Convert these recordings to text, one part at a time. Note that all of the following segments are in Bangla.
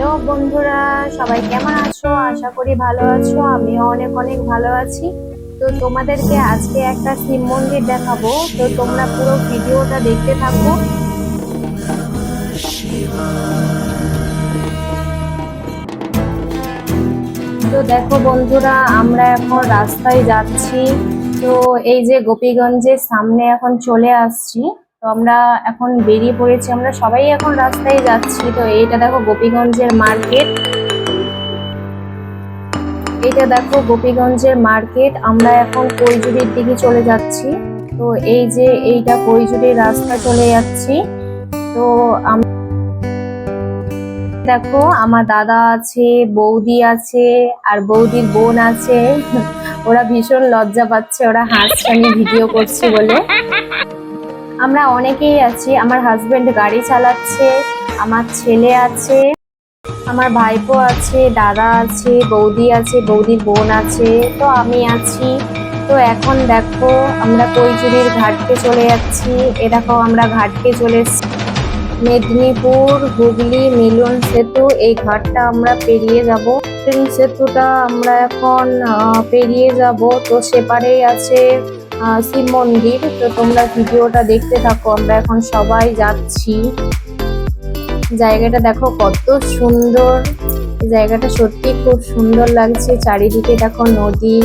হ্যালো বন্ধুরা, সবাই কেমন আছো? আশা করি ভালো আছো, আমিও অনেক অনেক ভালো আছি। তো তোমাদেরকে আজকে একটা শিব মন্দির দেখাবো। তো তোমরা পুরো ভিডিওটা দেখতে থাকো। তো দেখো বন্ধুরা, আমরা এখন রাস্তায় যাচ্ছি। তো এই যে গোপীগঞ্জের সামনে এখন চলে আসছি। তো আমরা এখন বেরিয়ে পড়েছি, আমরা সবাই এখন রাস্তায় যাচ্ছি। তো এইটা দেখো গোপীগঞ্জের মার্কেট। এইটা দেখো গোপীগঞ্জের মার্কেট। আমরা এখন কৈজুরির দিকে চলে যাচ্ছি। তো এই যে এইটা কৈজুরির রাস্তা চলে যাচ্ছি। তো দেখো আমার দাদা আছে, বৌদি আছে, আর বৌদির বোন আছে। ওরা ভীষণ লজ্জা পাচ্ছে, ওরা হাসছে আমি ভিডিও করছি বলে। আমরা অনেকেই আছি। আমার হাজবেন্ড গাড়ি চালাচ্ছে, আমার ছেলে আছে, আমার ভাইপো আছে, দাদা আছে, বৌদি আছে, বৌদির বোন আছে, তো আমি আছি। তো এখন দেখো, আমরা কৈচুরির ঘাটকে চলে যাচ্ছি। এ দেখো, আমরা ঘাটকে চলে মেদিনীপুর, হুগলি, মিলন সেতু, এই ঘাটটা আমরা পেরিয়ে যাব। সেতুটা আমরা এখন পেরিয়ে যাব। তো সেপারেই আছে শিব মন্দির। তো তোমরা ভিডিওটা দেখতে থাকো, আমরা এখন সবাই যাচ্ছি। জায়গাটা দেখো কত সুন্দর। জায়গাটা সত্যি খুব সুন্দর লাগছে। চারিদিকে দেখো নদী।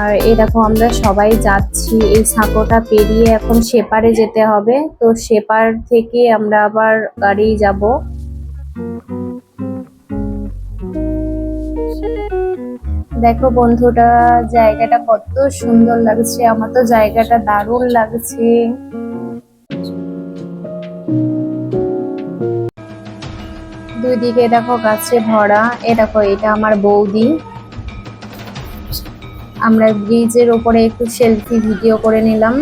আর এই দেখো আমরা সবাই যাচ্ছি। এই সাঁকোটা পেরিয়ে এখন সেপারে যেতে হবে। তো সেপার থেকে আমরা আবার গাড়ি যাব। দেখো বন্ধুটা জায়গাটা কত সুন্দর লাগছে, আমার তো জায়গাটা দারুণ লাগছে। দুই দিকে দেখো গাছে ভরা, এ দেখো এটা আমার বৌদি। আমরা ব্রিজের ওপরে একটু সেলফি ভিডিও করে নিলাম।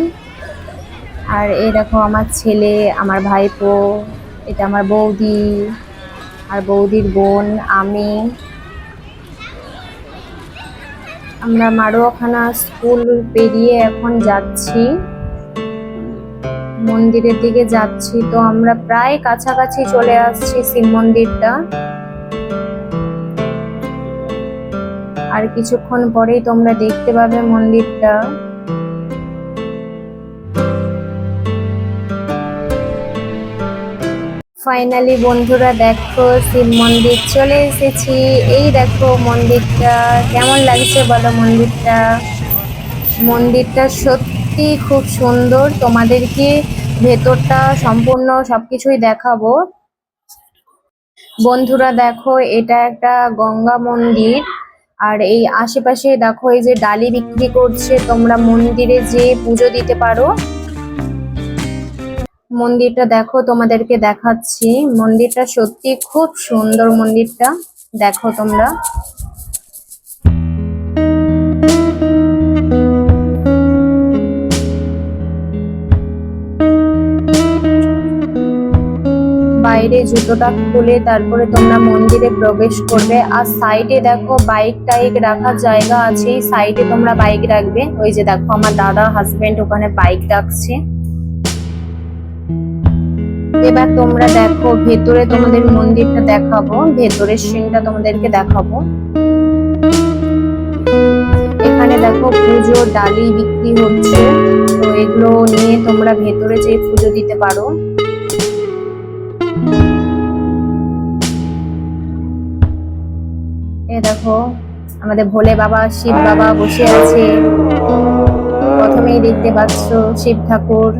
আর এ দেখো আমার ছেলে, আমার ভাইপো, এটা আমার বৌদি, আর বৌদির বোন, আমি। আমরা মারোয়াখানা স্কুল পেরিয়ে এখন যাচ্ছি। মন্দিরের দিকে যাচ্ছি তো আমরা প্রায় কাছাকাছি চলে আসছি শিব মন্দিরটা। আর কিছুক্ষণ পরেই তোমরা দেখতে পাবে মন্দিরটা। ফাইনালি বন্ধুরা দেখো, শিব মন্দির চলে এসেছি। এই দেখো মন্দিরটা, কেমন লাগছে বলো মন্দিরটা? মন্দিরটা সত্যি খুব সুন্দর। তোমাদেরকে ভেতরটা সম্পূর্ণ সবকিছুই দেখাবো। বন্ধুরা দেখো, এটা একটা গঙ্গা মন্দির। আর এই আশেপাশে দেখো, এই যে ডালি বিক্রি করছে, তোমরা মন্দিরে যে পুজো দিতে পারো। মন্দিরটা দেখো, তোমাদেরকে দেখাচ্ছি। মন্দিরটা সত্যি খুব সুন্দর মন্দিরটা। দেখো তোমরা। বাইরে জুতোটা খুলে তারপরে তোমরা মন্দিরে প্রবেশ করবে। আর সাইডে দেখো, বাইক টাইক রাখার জায়গা আছে। সাইডে তোমরা বাইক রাখবে। ওই যে দেখো, আমার দাদা হাজবেন্ড ওখানে বাইক রাখছে। এবার তোমরা দেখো, ভেতরে তোমাদের মন্দিরটা দেখাবো। ভেতরের সিনটা তোমাদেরকে দেখাবো। এখানে দেখো পুজো, ডালি বিক্রি হচ্ছে। তো এগুলো নিয়ে তোমরা ভেতরে যে পুজো দিতে পারো। এ দেখো, আমাদের ভোলে বাবা, শিব বাবা বসে আছে। প্রথমেই দেখতে পাচ্ছ শিব ঠাকুর।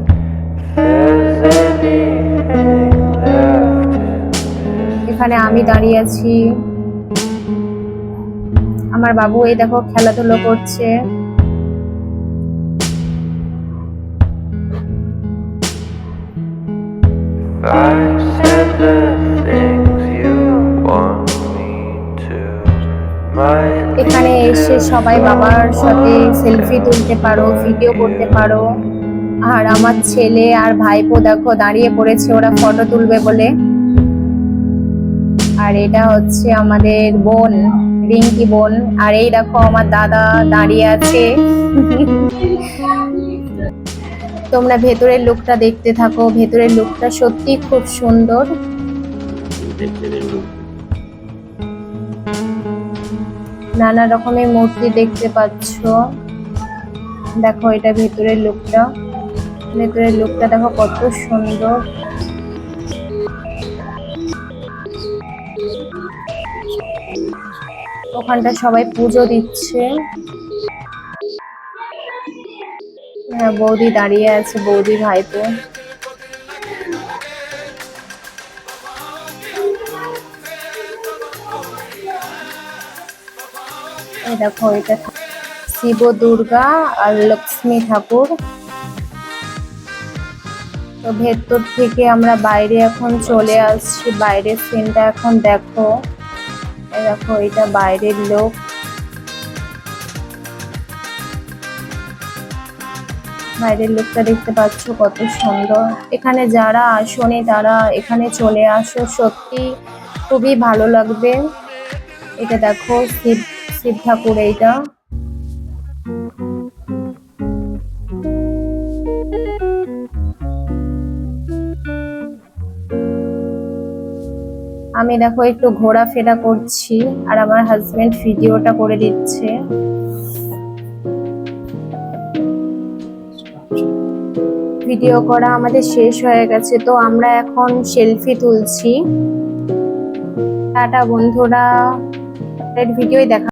এখানে আমি দাঁড়িয়ে আছি। আমার বাবু, এই দেখো, খেলাধুলো করছে। এখানে এসে সবাই বাবার সাথে সেলফি তুলতে পারো ভিডিও করতে পারো। আর আমার ছেলে আর ভাইপো দেখো দাঁড়িয়ে পড়েছে ওরা ফটো তুলবে বলে। আর এটা হচ্ছে আমাদের বোন রিঙ্কি বোন। আর এই দেখো আমার দাদা দাঁড়িয়ে আছে। তোমরা ভেতরের লুকটা দেখতে থাকো ভেতরের লুকটা সত্যি খুব সুন্দর। নানা রকমের মূর্তি দেখতে পাচ্ছ। দেখো এটা ভেতরের লুকটা ভেতরের লুকটা দেখো কত সুন্দর। ওখানটা সবাই পুজো দিচ্ছে। হ্যাঁ বৌদি দাঁড়িয়ে আছে, বৌদি ভাইপো এই দেখো, এটা শিব দুর্গা আর লক্ষ্মী ঠাকুর। তো ভেতর থেকে আমরা বাইরে এখন চলে আসছি। বাইরের সিনটা এখন দেখো। দেখো, এটা বাইরের লোক। বাইরের লোকটা দেখতে পাচ্ছ কত সুন্দর। এখানে যারা আসনি, তারা এখানে চলে আসো। সত্যি খুবই ভালো লাগবে। এটা দেখো শিব শিব ঠাকুর এইটা। আমি দেখো একটু ঘোরাফেরা করছি, আর আমার হাজবেন্ড ভিডিওটা করে দিচ্ছে। ভিডিও করা আমাদের শেষ হয়ে গেছে, তো আমরা এখন সেলফি তুলছি। টাটা বন্ধুরা ভিডিওই দেখা